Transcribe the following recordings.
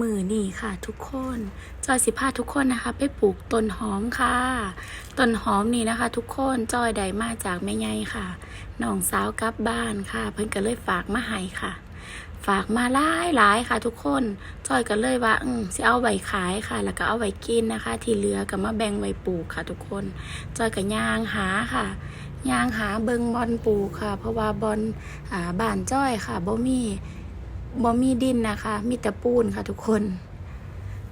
มือนี่ค่ะทุกคนจอยสิพาทุกคนนะคะ ไปปลูกต้นหอมค่ะต้นหอมนี่นะคะ ทุกคนจอยได้มาจากแม่ใหญ่ค่ะน้องสาวกลับบ้านค่ะ เพิ่นก็เลยฝากมาให้ค่ะ ฝากมาหลายหลายค่ะ ทุกคนจอยก็เลยว่าอืมสิเอาไว้ขายค่ะ แล้วก็เอาไว้กินนะคะ ที่เหลือก็มาแบ่งไว้ปลูกค่ะ ทุกคนจอยก็ย่างหาค่ะย่างหาเบิงบอลปลูกค่ะ เพราะว่าบอลอ่าบ้านจ้อยค่ะบ่มี บ่มีดินนะคะ มีแต่ปูนค่ะทุกคน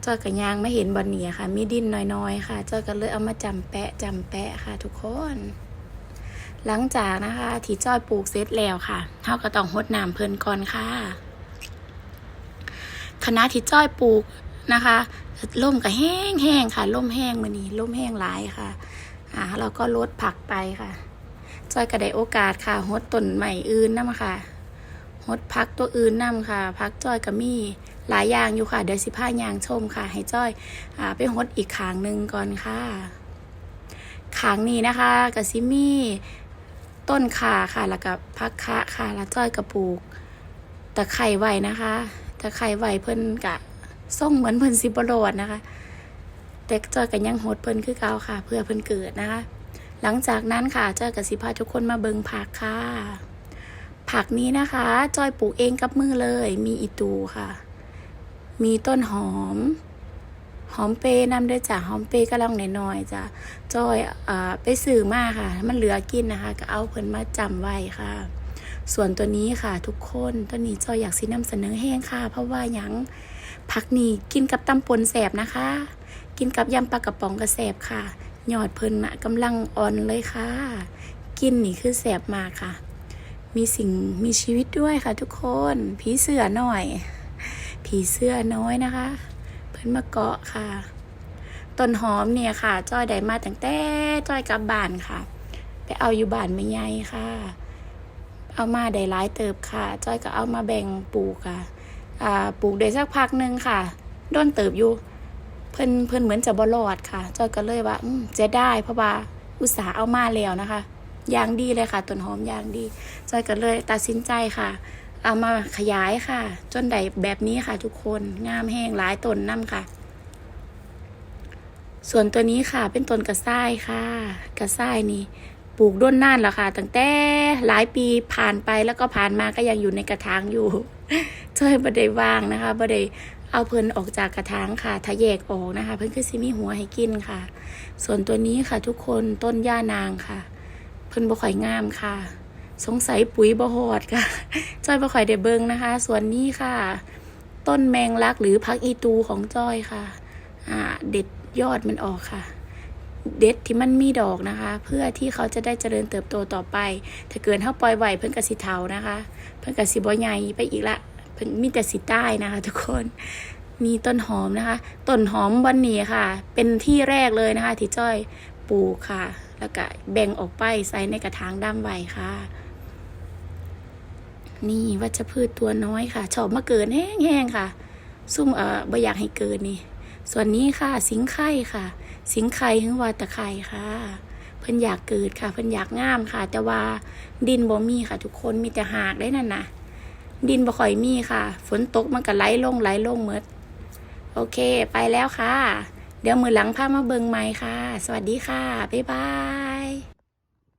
จอยกับยางไม่เห็นบอลนี่ค่ะ มีดินน้อยๆค่ะจอยก็เลยเอามาจำแปะจำแปะค่ะ ทุกคน หลังจากนะคะที่จ้อยปลูกเสร็จแล้วค่ะเฮาก็ต้องหดน้ำเพิ่นก่อนค่ะคณะที่จ้อยปลูกนะคะล่มก็แห้งแห้งค่ะล่มแห้งมือนี้ล่มแห้งหลายค่ะ อ่าเราก็ลดผักไปค่ะ จ้อยก็ได้โอกาสค่ะหดต้นใหม่อื่นนํค่ะ หดพักตัวอื่นนํค่ะ พักจ้อยก็มีหลายอย่างอยู่ค่ะ เดี๋ยวสิพายางชมค่ะ ให้จ้อยอไปหดอีกขางหนึ่งก่อนค่ะขางนี้นะคะกับซิมี่ต้นขาค่ะ แล้วก็พักคะค่ะ แล้วจ้อยกระปลูกตะไคร่ไว้นะคะตะไคร่ไว้เพิ่นกะส่งเหมือนเพิ่นสิบโรดนะคะแต่จอยกันยังหดเพิ่นคือเก่าค่ะ เพื่อเพิ่นเกิดนะคะ หลังจากนั้นค่ะจอยกับสิพาทุกคนมาเบิงผักค่ะ ผักนี้นะคะ จอยปลูกเองกับมือเลย มีอีตูค่ะ มีต้นหอม หอมเปย์นำด้วยจ้ะหอมเปย์ก็ลองหน่อยๆจ้ะจอยอไปซื้อมาค่ะ มันเหลือกินนะคะ ก็เอาเพิ่นมาจำไว้ค่ะ ส่วนตัวนี้ค่ะ ทุกคนตัวนี้จอยอยากสินำเสนอแห้งค่ะ เพราะว่ายังผักนี่กินกับตำปนแสบนะคะ กินกับยำปลากระป๋องกระแสบค่ะยอดเพิ่นนะกำลังอ่อนเลยค่ะ กินนี่คือแสบมากค่ะ มีสิ่งมีชีวิตด้วยค่ะทุกคนผีเสื้อหน่อย ผีเสื้อน้อยนะคะ เพิ่นมาเกาะค่ะต้นหอมเนี่ยค่ะ จ้อยได้มาตั้งแต่จ้อยกลับบ้านค่ะ ไปเอาอยู่บ้านไม่ใหญ่ค่ะ เอามาได้หลายเติบค่ะ จ้อยก็เอามาแบ่งปลูกค่ะอ่าปลูกได้สักพักหนึ่งค่ะด้นเติบอยู่ เพิ่นเพิ่นเหมือนจะบรอดค่ะ จ้อยก็เลยว่าจะได้เพราะว่าอุตสาห์เอามาแล้วนะคะ อย่างดีเลยค่ะ ต้นหอมอย่างดีจอยก็เลยตัดสินใจค่ะ เอามาขยายค่ะ จนได้แบบนี้ค่ะ ทุกคนงามแห้งหลายต้นน้ำค่ะ ส่วนตัวนี้ค่ะ เป็นต้นกระซ้ายค่ะ กระซ้ายนี่ปลูกด้นน่านแล้วค่ะ ตั้งแต่หลายปีผ่านไปแล้วก็ผ่านมาก็ยังอยู่ในกระถางอยู่จอยบ่ได้วางนะคะบ่ได้เอาเพิ่นออกจากกระถางค่ะถ้าแยกออกนะคะ เพิ่นคือสิมีหัวให้กินค่ะ ส่วนตัวนี้ค่ะ ทุกคนต้นย่านางค่ะ พิ่นบ่ค่อยงามค่ะ สงสัยปุ๋ยบ่ฮอดค่ะจอยบ่ค่อยได้เบิ่งนะคะ ส่วนนี้ค่ะ ต้นแมงลักหรือพักอีตูของจอยค่ะ อ่า เด็ดยอดมันออกค่ะ เด็ดที่มันมีดอกนะคะ เพื่อที่เขาจะได้เจริญเติบโตต่อไป ถ้าเกิดเท่าปล่อยไหวเพิ่นกสิเทานะคะ เพิ่นกสิบ่ใหญ่ไปอีกละเพิ่นมีแต่สิใต้นะคะ ทุกคนมีต้นหอมนะคะ ต้นหอมวันนี้ค่ะ เป็นที่แรกเลยนะคะ ที่จ้อย ปลูกค่ะ แล้วก็แบ่งออกไปใส่ในกระถางด้ามไว้ค่ะ นี่วัชพืชตัวน้อยค่ะ ชอบมาเกิดแห้งๆค่ะ ซุ่มเอ่อบ่อยากให้เกิดนี่ ส่วนนี้ค่ะ สิงไข่ค่ะ สิงไข่ถึงว่าตะไคร่ค่ะเพิ่นอยากเกิดค่ะ เพิ่นอยากงามค่ะ แต่ว่าดินบ่มีค่ะ ทุกคนมีแต่หากได้นั่นนะดินบ่ค่อยมีค่ะ ฝนตกมันก็ไหลลงไหลลงหมดโอเค ไปแล้วค่ะ เดี๋ยวมือหลังพามาเบิงใหม่ค่ะ สวัสดีค่ะ บ๊ายบาย